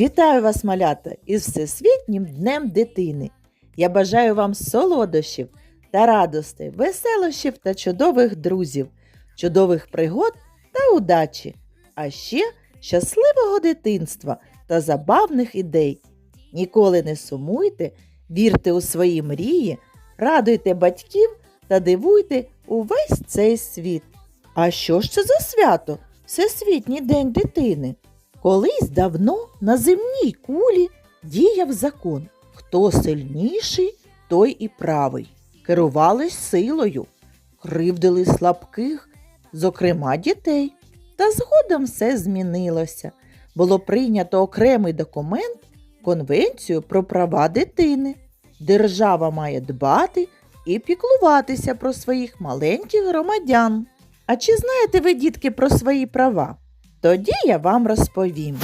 Вітаю вас, малята, із Всесвітнім Днем дитини. Я бажаю вам солодощів та радостей, веселощів та чудових друзів, чудових пригод та удачі, а ще щасливого дитинства та забавних ідей. Ніколи не сумуйте, вірте у свої мрії, радуйте батьків та дивуйте увесь цей світ. А що ж це за свято? Всесвітній день дитини. Колись давно на земній кулі діяв закон. Хто сильніший, той і правий. Керувались силою, кривдили слабких, зокрема дітей. Та згодом все змінилося. Було прийнято окремий документ Конвенцію про права дитини. Держава має дбати і піклуватися про своїх маленьких громадян. А чи знаєте ви, дітки, про свої права? Тоді я вам розповім.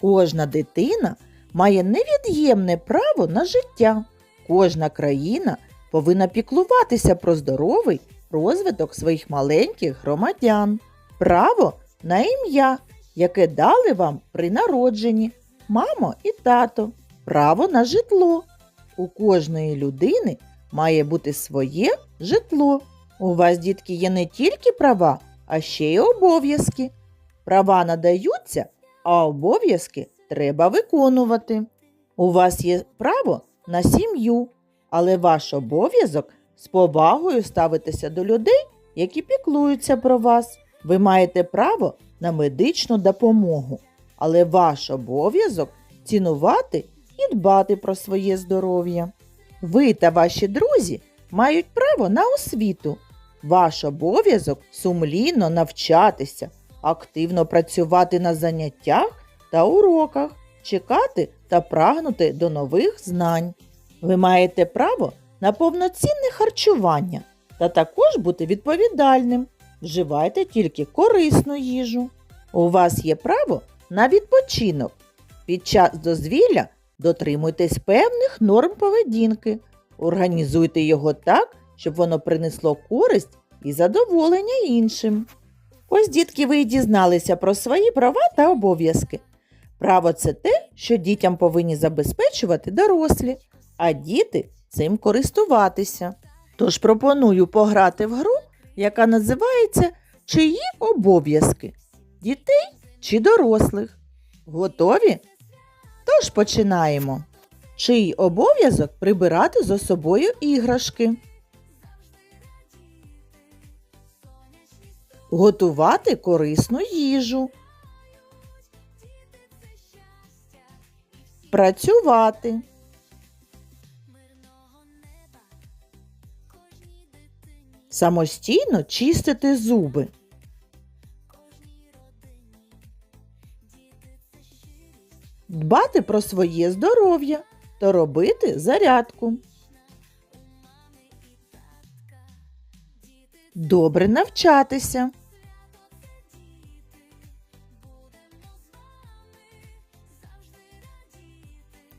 Кожна дитина має невід'ємне право на життя. Кожна країна повинна піклуватися про здоровий розвиток своїх маленьких громадян. Право на ім'я, яке дали вам при народженні, мамо і тато. Право на житло. У кожної людини має бути своє житло. У вас, дітки, є не тільки права, а ще й обов'язки. Права надаються, а обов'язки треба виконувати. У вас є право на сім'ю, але ваш обов'язок з повагою ставитися до людей, які піклуються про вас. Ви маєте право на медичну допомогу, але ваш обов'язок цінувати і дбати про своє здоров'я. Ви та ваші друзі мають право на освіту. Ваш обов'язок сумлінно навчатися, активно працювати на заняттях та уроках, чекати та прагнути до нових знань. Ви маєте право на повноцінне харчування та також бути відповідальним. Вживайте тільки корисну їжу. У вас є право на відпочинок. Під час дозвілля дотримуйтесь певних норм поведінки. Організуйте його так, щоб воно принесло користь і задоволення іншим. Ось, дітки, ви і дізналися про свої права та обов'язки. Право це те, що дітям повинні забезпечувати дорослі, а діти цим користуватися. Тож пропоную пограти в гру, яка називається Чиї обов'язки? Дітей чи дорослих? Готові? Тож починаємо. Чий обов'язок прибирати за собою іграшки? Готувати корисну їжу. Працювати. Самостійно чистити зуби. Дбати про своє здоров'я та робити зарядку. Добре навчатися.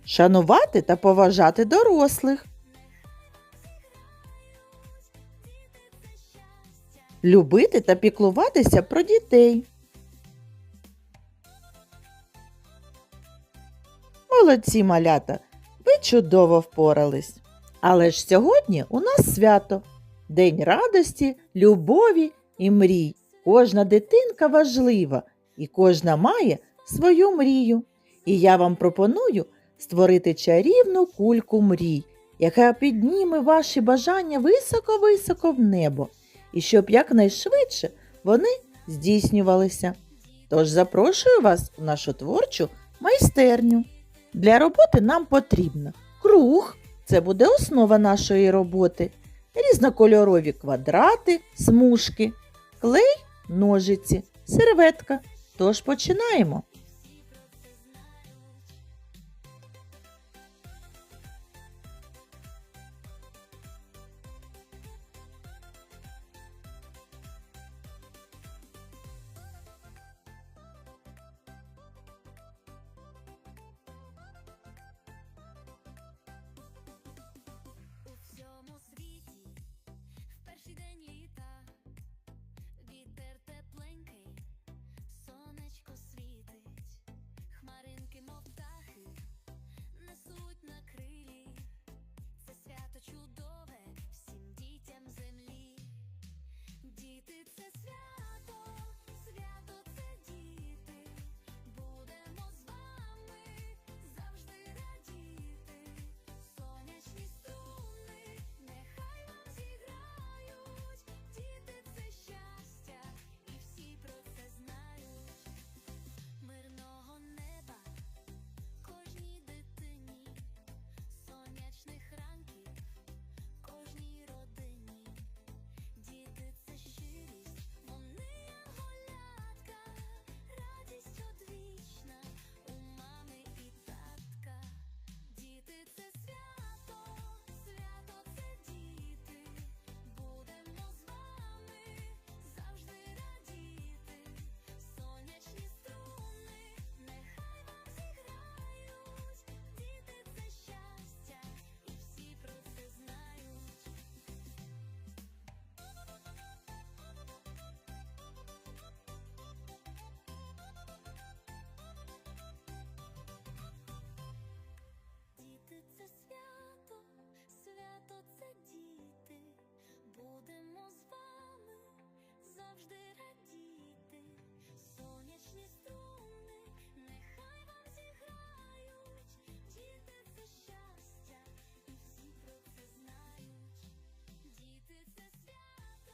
Шанувати та поважати дорослих. Любити та піклуватися про дітей. Молодці малята, ви чудово впорались. Але ж сьогодні у нас свято. День радості, любові і мрій. Кожна дитинка важлива і кожна має свою мрію. І я вам пропоную створити чарівну кульку мрій, яка підніме ваші бажання високо-високо в небо, і щоб якнайшвидше вони здійснювалися. Тож запрошую вас у нашу творчу майстерню. Для роботи нам потрібно круг, це буде основа нашої роботи різнокольорові квадрати, смужки, клей, ножиці, серветка. Тож починаємо.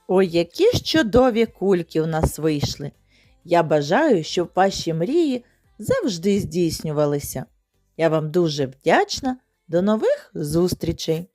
Ой, які ж чудові кульки у нас вийшли. Я бажаю, щоб ваші мрії завжди здійснювалися. Я вам дуже вдячна. До нових зустрічей!